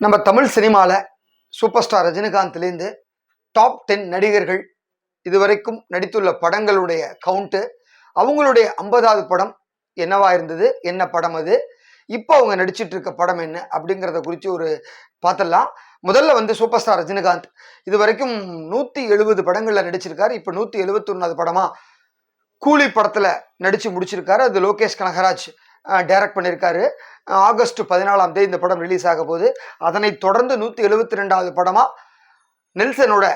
நம்ம தமிழ் சினிமாவில் super star ரஜினிகாந்த்லேருந்து டாப் டென் நடிகர்கள் இதுவரைக்கும் நடித்துள்ள படங்களுடைய கவுண்ட்டு அவங்களுடைய ஐம்பதாவது படம் என்னவா இருந்தது? என்ன படம் அது? இப்போ அவங்க நடிச்சிட்டு இருக்க படம் என்ன? அப்படிங்கிறத குறித்து ஒரு பார்த்தலாம் முதல்ல வந்து சூப்பர் ஸ்டார் ரஜினிகாந்த். இது வரைக்கும் நூற்றி எழுபது படங்களில் நடிச்சிருக்காரு. இப்போ நூற்றி எழுபத்தொன்னாவது படமாக கூலி படத்தில் நடித்து முடிச்சிருக்காரு. அது லோகேஷ் கனகராஜ். டைரக்ட் பண்ணியிருக்காரு ஆகஸ்ட் பதினாலாம் தேதி இந்த படம் ரிலீஸ் ஆக போகுது. அதனைத் தொடர்ந்து நூற்றி எழுபத்தி ரெண்டாவது படமாக நெல்சனோட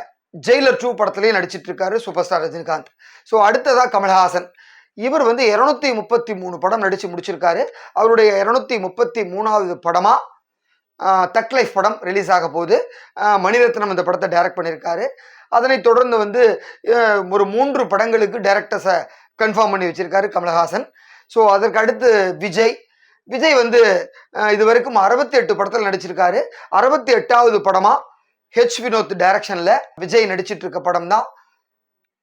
ஜெயிலர் டூ படத்துலேயும் நடிச்சிட்டு இருக்காரு சூப்பர் ஸ்டார் ரஜினிகாந்த். ஸோ அடுத்ததாக கமல்ஹாசன். இவர் வந்து இரநூத்தி முப்பத்தி மூணு படம் நடித்து முடிச்சிருக்காரு. அவருடைய இரநூத்தி முப்பத்தி மூணாவது படமாக தக் லைஃப் படம் ரிலீஸ் ஆக போகுது. மணிரத்னம் இந்த படத்தை டைரக்ட் பண்ணியிருக்காரு அதனை தொடர்ந்து வந்து ஒரு மூன்று படங்களுக்கு டைரக்டர்ஸை கன்ஃபார்ம் பண்ணி வச்சுருக்காரு கமலஹாசன். ஸோ அதற்கு அடுத்து விஜய். விஜய் வந்து இது வரைக்கும் அறுபத்தி எட்டு படத்தில் நடிச்சிருக்காரு. அறுபத்தி எட்டாவது படமா ஹெச் வினோத் டைரக்ஷன்ல விஜய் நடிச்சிட்டு இருக்க படம் தான்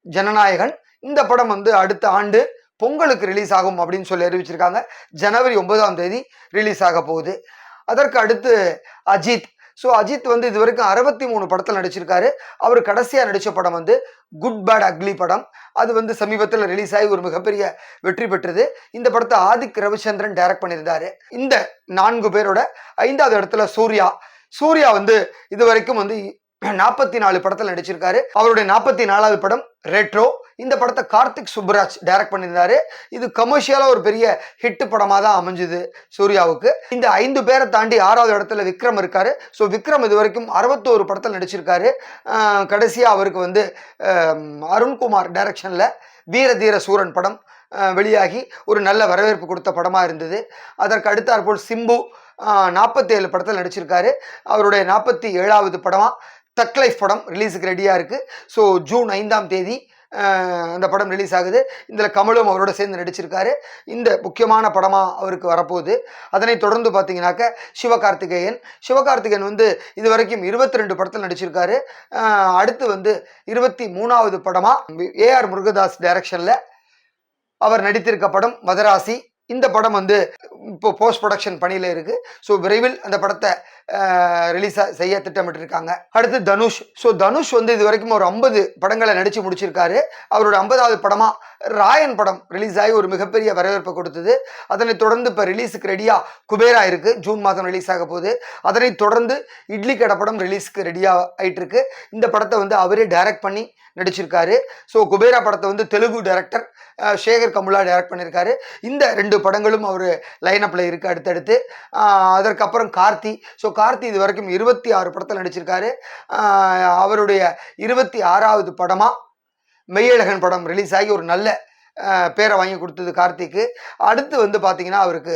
ஜனநாயகன். இந்த படம் வந்து அடுத்த ஆண்டு பொங்கலுக்கு ரிலீஸ் ஆகும் அப்படின்னு சொல்லி அறிவிச்சிருக்காங்க. ஜனவரி ஒன்பதாம் தேதி ரிலீஸ் ஆக போகுது. அதற்கு அடுத்து அஜித் ஸோ அஜித் வந்து இது வரைக்கும் அறுபத்தி மூணு படத்தில் நடிச்சிருக்காரு. அவர் கடைசியாக நடித்த படம் வந்து குட் பேட் அக்லி படம். அது வந்து சமீபத்தில் ரிலீஸ் ஆகி ஒரு மிகப்பெரிய வெற்றி பெற்றது. இந்த படத்தை ஆதிக் ரவிச்சந்திரன் டைரக்ட் பண்ணியிருந்தாரு. இந்த நான்கு பேரோட ஐந்தாவது இடத்துல சூர்யா. சூர்யா வந்து இது வரைக்கும் வந்து நாற்பத்தி நாலு படத்தில் நடிச்சிருக்காரு. அவருடைய நாற்பத்தி நாலாவது படம் ரெட்ரோ இந்த படத்தை கார்த்திக் சுப்ராஜ் டைரக்ட் பண்ணியிருந்தாரு. இது கமர்ஷியலாக ஒரு பெரிய ஹிட் படமாக தான் அமைஞ்சுது சூர்யாவுக்கு. இந்த ஐந்து பேரை தாண்டி ஆறாவது இடத்துல விக்ரம் இருக்காரு. ஸோ விக்ரம் இது வரைக்கும் அறுபத்தோரு படத்தில் நடிச்சிருக்காரு. கடைசியாக அவருக்கு வந்து அருண்குமார் டைரக்ஷனில் வீர தீர சூரன் படம் வெளியாகி ஒரு நல்ல வரவேற்பு கொடுத்த படமாக இருந்தது. அதற்கு அடுத்தாற்போல் சிம்பு நாற்பத்தி ஏழு படத்தில் நடிச்சிருக்காரு. அவருடைய நாற்பத்தி ஏழாவது படமாக தக் லைஃப் படம் ரிலீஸுக்கு ரெடியாக இருக்குது ஸோ ஜூன் ஐந்தாம் தேதி அந்த படம் ரிலீஸ் ஆகுது. இதில் கமலும் அவரோட சேர்ந்து நடிச்சிருக்காரு. இந்த முக்கியமான படமாக அவருக்கு வரப்போகுது. அதனை தொடர்ந்து பார்த்தீங்கன்னாக்க சிவகார்த்திகேயன். சிவகார்த்திகேயன் வந்து இது வரைக்கும் இருபத்தி ரெண்டு படத்தில் நடிச்சிருக்காரு. அடுத்து வந்து இருபத்தி மூணாவது படமாக ஏஆர் முருகதாஸ் டைரக்ஷனில் அவர் நடித்திருக்க படம் மதராசி. இந்த படம் வந்து இப்போ போஸ்ட் ப்ரொடக்ஷன் பணியில் இருக்குது ஸோ விரைவில் அந்த படத்தை ரிலீஸ் செய்ய திட்டமிட்டிருக்காங்க. அடுத்து தனுஷ். ஸோ தனுஷ் வந்து இது வரைக்கும் ஒரு ஐம்பது படங்களை நடித்து முடிச்சிருக்காரு. அவரோட ஐம்பதாவது படமாக ராயன் படம் ரிலீஸ் ஆகி ஒரு மிகப்பெரிய வரவேற்பை கொடுத்தது. அதனைத் தொடர்ந்து இப்போ ரிலீஸுக்கு ரெடியாக குபேரா இருக்குது ஜூன் மாதம் ரிலீஸ் ஆக போகுது. அதனைத் தொடர்ந்து இட்லி கடை படம் ரிலீஸ்க்கு ரெடியாக ஆயிட்டு இருக்கு இந்த படத்தை வந்து அவரே டைரக்ட் பண்ணி நடிச்சிருக்காரு. ஸோ குபேரா படத்தை வந்து தெலுங்கு டைரக்டர் சேகர் கமுலா டைரக்ட் பண்ணியிருக்காரு இந்த ரெண்டு படங்களும் அவர் லைனப்பில் இருக்குது அடுத்தடுத்து. அதற்கப்புறம் கார்த்தி. ஸோ கார்த்தி இது வரைக்கும் இருபத்தி ஆறு படத்தில் நடிச்சிருக்காரு. அவருடைய இருபத்தி ஆறாவது படமாக மெய்யழகன் படம் ரிலீஸ் ஆகி ஒரு நல்ல பேரை வாங்கி கொடுத்தது கார்த்திக்கு. அடுத்து வந்து பார்த்தீங்கன்னா அவருக்கு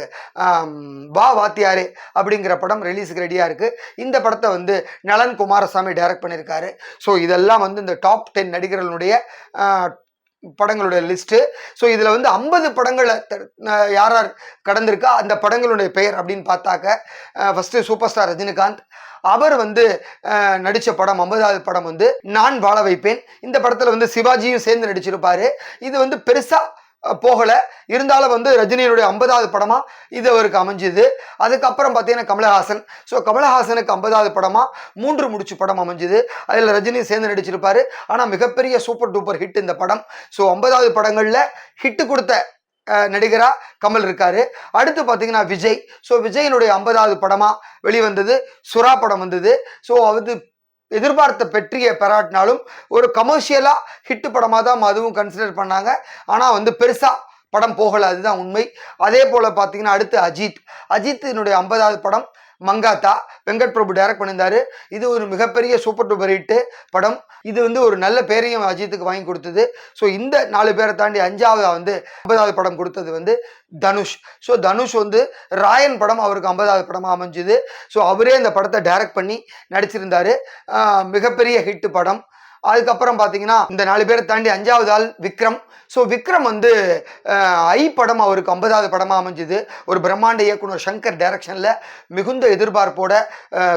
பா வா வாத்தியாரே அப்படிங்கிற படம் ரிலீஸுக்கு ரெடியாக இருக்குது இந்த படத்தை வந்து நலன் குமாரசாமி டைரக்ட் பண்ணியிருக்காரு ஸோ இதெல்லாம் வந்து இந்த டாப் டென் நடிகர்களுடைய படங்களுடைய லிஸ்ட்டு. ஸோ இதில் வந்து ஐம்பது படங்களை த- யார் யார் கடந்திருக்கா அந்த படங்களுடைய பெயர் அப்படின்னு பார்த்தாக்க ஃபஸ்ட்டு சூப்பர் ஸ்டார் ரஜினிகாந்த். அவர் வந்து நடித்த படம் ஐம்பதாவது படம் வந்து நான் வாழ வைப்பேன். இந்த படத்தில் வந்து சிவாஜியும் சேர்ந்து நடிச்சிருப்பார். இது வந்து பெருசாக போகலை. இருந்தாலும் வந்து ரஜினியினுடைய ஐம்பதாவது படமாக இது அவருக்கு அமைஞ்சுது. அதுக்கப்புறம் பார்த்தீங்கன்னா கமலஹாசன். ஸோ கமலஹாசனுக்கு ஐம்பதாவது படமாக மூன்று முடிச்சு படம் அமைஞ்சுது. அதில் ரஜினி சேர்ந்து நடிச்சிருப்பார். ஆனால் மிகப்பெரிய சூப்பர் டூப்பர் ஹிட் இந்த படம். ஸோ ஐம்பதாவது படங்களில் ஹிட்டு கொடுத்த நடிகராக கமல் இருக்கார். அடுத்து பார்த்தீங்கன்னா விஜய். ஸோ விஜயனுடைய ஐம்பதாவது படமாக வெளிவந்தது. சுறா படம் வந்தது. ஸோ அது எதிர்பார்த்த வெற்றியை பெறாட்டினாலும் ஒரு கமர்ஷியலாக ஹிட்டு படமாக தான் அதுவும் கன்சிடர் பண்ணாங்க. ஆனால் வந்து பெருசாக படம் போகலை அதுதான் உண்மை. அதே போல் பார்த்தீங்கன்னா அடுத்து அஜித். அஜித்தினுடைய ஐம்பதாவது படம் மங்காத்தா வெங்கட் பிரபு டைரக்ட் பண்ணியிருந்தாரு. இது ஒரு மிகப்பெரிய சூப்பர் டூப்பர் ஹிட்டு படம். இது வந்து ஒரு நல்ல பேரையும் அஜித்துக்கு வாங்கி கொடுத்தது. ஸோ இந்த நாலு பேரை தாண்டி அஞ்சாவது வந்து ஐம்பதாவது படம் கொடுத்தது வந்து தனுஷ். ஸோ தனுஷ் வந்து ராயன் படம் அவருக்கு ஐம்பதாவது படமாக அமைஞ்சுது. ஸோ அவரே இந்த படத்தை டைரக்ட் பண்ணி நடிச்சிருந்தாரு. மிகப்பெரிய ஹிட் படம். அதுக்கப்புறம் பார்த்தீங்கன்னா இந்த நாலு பேரை தாண்டி அஞ்சாவது ஆள் விக்ரம். ஸோ விக்ரம் வந்து ஐ படம் அவருக்கு ஐம்பதாவது படமாக அமைஞ்சுது. ஒரு பிரம்மாண்ட இயக்குனர் சங்கர் டைரக்ஷனில் மிகுந்த எதிர்பார்ப்போட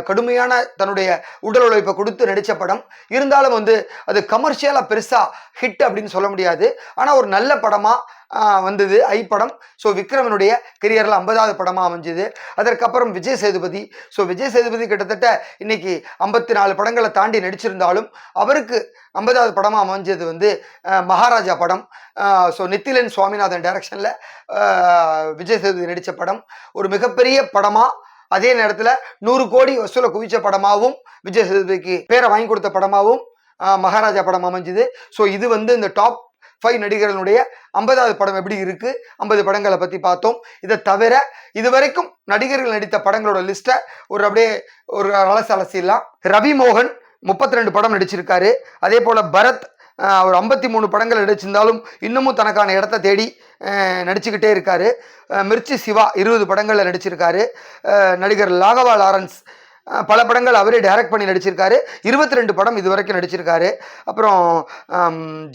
கடுமையான தன்னுடைய உடல் உழைப்பை கொடுத்து நடித்த படம். இருந்தாலும் வந்து அது கமர்ஷியலாக பெருசாக ஹிட் அப்படின்னு சொல்ல முடியாது. ஆனால் ஒரு நல்ல படமாக வந்தது. ஐ படம். ஸோ விக்ரமனுடைய கெரியரில் ஐம்பதாவது படமாக அமைஞ்சது. அதற்கப்புறம் விஜய் சேதுபதி. ஸோ விஜய் சேதுபதி கிட்டத்தட்ட இன்னைக்கு ஐம்பத்தி நாலு படங்களை தாண்டி நடிச்சிருந்தாலும் அவருக்கு ஐம்பதாவது படமாக அமைஞ்சது வந்து மகாராஜா படம். ஸோ நித்திலன் சுவாமிநாதன் டைரக்ஷனில் விஜய் சேதுபதி நடித்த படம். ஒரு மிகப்பெரிய படமாக அதே நேரத்தில் நூறு கோடி வசூலை குவிச்ச படமாகவும் விஜய் சேதுபதிக்கு பேரை வாங்கி கொடுத்த படமாகவும் மகாராஜா படம் அமைஞ்சுது. ஸோ இது வந்து இந்த டாப் ஃபைவ் நடிகர்களுடைய ஐம்பதாவது படம் எப்படி இருக்கு? ஐம்பது படங்களை பற்றி பார்த்தோம். இதை தவிர இதுவரைக்கும் நடிகர்கள் நடித்த படங்களோட லிஸ்ட்டை ஒரு அப்படியே ஒரு அலசி அலசிடலாம். ரவி மோகன் முப்பத்தி ரெண்டு படம் நடிச்சிருக்காரு. அதே போல் பரத் அவர் ஐம்பத்தி மூணு படங்கள் நடிச்சிருந்தாலும் இன்னமும் தனக்கான இடத்த தேடி நடிச்சுக்கிட்டே இருக்காரு. மிர்ச்சி சிவா இருபது படங்களில் நடிச்சிருக்காரு. நடிகர் லாகவா லாரன்ஸ் பல படங்கள் அவரே டைரக்ட் பண்ணி நடிச்சிருக்காரு. இருபத்தி ரெண்டு படம் இது வரைக்கும் நடிச்சிருக்காரு. அப்புறம்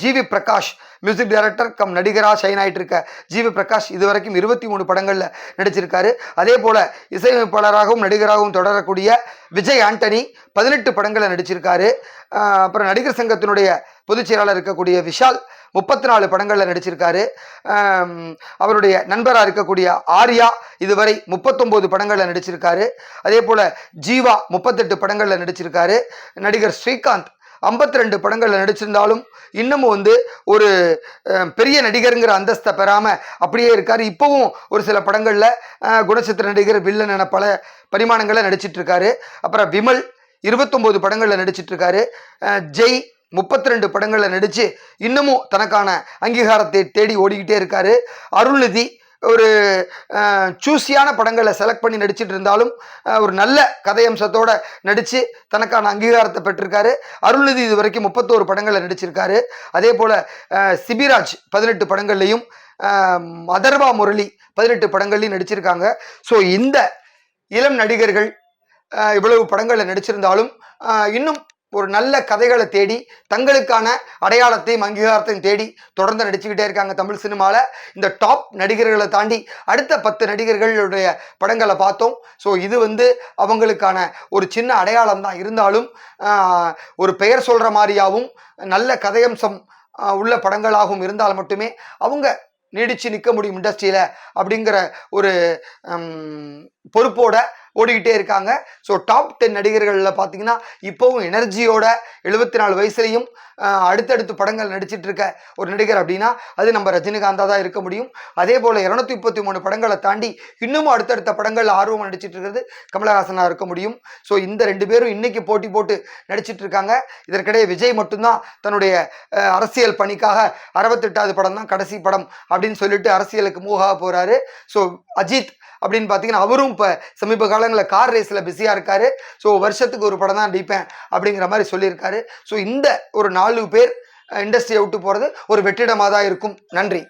G V Prakash music director cum நடிகராக ஷைன் ஆகிட்டு இருக்க ஜிவி பிரகாஷ் இது வரைக்கும் இருபத்தி மூணு படங்களில் நடிச்சிருக்காரு. அதே போல் இசையமைப்பாளராகவும் நடிகராகவும் தொடரக்கூடிய விஜய் ஆண்டனி பதினெட்டு படங்களில் நடிச்சிருக்காரு. அப்புறம் நடிகர் சங்கத்தினுடைய பொதுச் செயலாளர் இருக்கக்கூடிய விஷால் முப்பத்தி நாலு படங்களில் நடிச்சிருக்காரு. அவருடைய நண்பராக இருக்கக்கூடிய ஆர்யா இதுவரை முப்பத்தொம்போது படங்களில் நடிச்சிருக்காரு. அதே போல் ஜீவா முப்பத்தெட்டு படங்களில் நடிச்சிருக்காரு. நடிகர் ஸ்ரீகாந்த் 52 ரெண்டு படங்களில் நடிச்சிருந்தாலும் இன்னமும் வந்து ஒரு பெரிய நடிகருங்கிற அந்தஸ்தை பெறாமல் அப்படியே இருக்கார். இப்போவும் ஒரு சில படங்களில் குணச்சித்திர நடிகர் வில்லன் என பல பரிமாணங்களில் நடிச்சிட்ருக்காரு அப்புறம் விமல் இருபத்தொம்போது படங்களில் நடிச்சிட்ருக்காரு ஜெய் முப்பத்தி ரெண்டு படங்களில் நடித்து இன்னமும் தனக்கான அங்கீகாரத்தை தேடி ஓடிக்கிட்டே இருக்காரு. அருள்நிதி ஒரு சூஸியான படங்களை செலக்ட் பண்ணி நடிச்சிட்டு இருந்தாலும் ஒரு நல்ல கதையம்சத்தோடு நடித்து தனக்கான அங்கீகாரத்தை பெற்றிருக்காரு. அருள்நிதி இது வரைக்கும் முப்பத்தோரு படங்களில் நடிச்சிருக்காரு. அதே போல் சிபிராஜ் பதினெட்டு படங்கள்லையும் அதர்வா முரளி பதினெட்டு படங்கள்லையும் நடிச்சிருக்காங்க. ஸோ இந்த இளம் நடிகர்கள் இவ்வளவு படங்களில் நடிச்சிருந்தாலும் இன்னும் ஒரு நல்ல கதைகளை தேடி தங்களுக்கான அடையாளத்தையும் அங்கீகாரத்தையும் தேடி தொடர்ந்து நடிச்சுக்கிட்டே இருக்காங்க தமிழ் சினிமாவில் இந்த டாப் நடிகர்களை தாண்டி அடுத்த பத்து நடிகர்களுடைய படங்களை பார்த்தோம். ஸோ இது வந்து அவங்களுக்கான ஒரு சின்ன அடையாளம் தான். இருந்தாலும் ஒரு பெயர் சொல்கிற மாதிரியாகவும் நல்ல கதையம்சம் உள்ள படங்களாகவும் இருந்தால் மட்டுமே அவங்க நீடித்து நிற்க முடியும் இண்டஸ்ட்ரியில் அப்படிங்கிற ஒரு பொறுப்போட ஓடிக்கிட்டே இருக்காங்க. ஸோ டாப் டென் நடிகர்களில் பார்த்தீங்கன்னா இப்போவும் எனர்ஜியோட எழுபத்தி நாலு வயசுலையும் அடுத்தடுத்து படங்கள் நடிச்சிட்டு இருக்க ஒரு நடிகர் அப்படின்னா அது நம்ம ரஜினிகாந்தா தான் இருக்க முடியும். அதே போல் இரநூத்தி முப்பத்தி மூணு படங்களை தாண்டி இன்னமும் அடுத்தடுத்த படங்கள் ஆர்வம் நடிச்சிட்டு இருக்கிறது கமலஹாசனாக இருக்க முடியும். ஸோ இந்த ரெண்டு பேரும் இன்னைக்கு போட்டி போட்டு நடிச்சிட்டு இருக்காங்க இதற்கிடையே விஜய் மட்டும்தான் தன்னுடைய அரசியல் பணிக்காக அறுபத்தெட்டாவது படம் தான் கடைசி படம் அப்படின்னு சொல்லிட்டு அரசியலுக்கு மூவாக போகிறாரு ஸோ அஜித் அப்படின்னு பார்த்தீங்கன்னா அவரும் இப்போ சமீப காலங்களில் கார் ரேஸில் பிஸியாக இருக்காரு. ஸோ வருஷத்துக்கு ஒரு படம் தான் அடிப்பேன் அப்படிங்கிற மாதிரி சொல்லியிருக்காரு. ஸோ இந்த ஒரு நாலு பேர் இண்டஸ்ட்ரியை விட்டு போகிறது ஒரு வெற்றிடமாக தான் இருக்கும். நன்றி.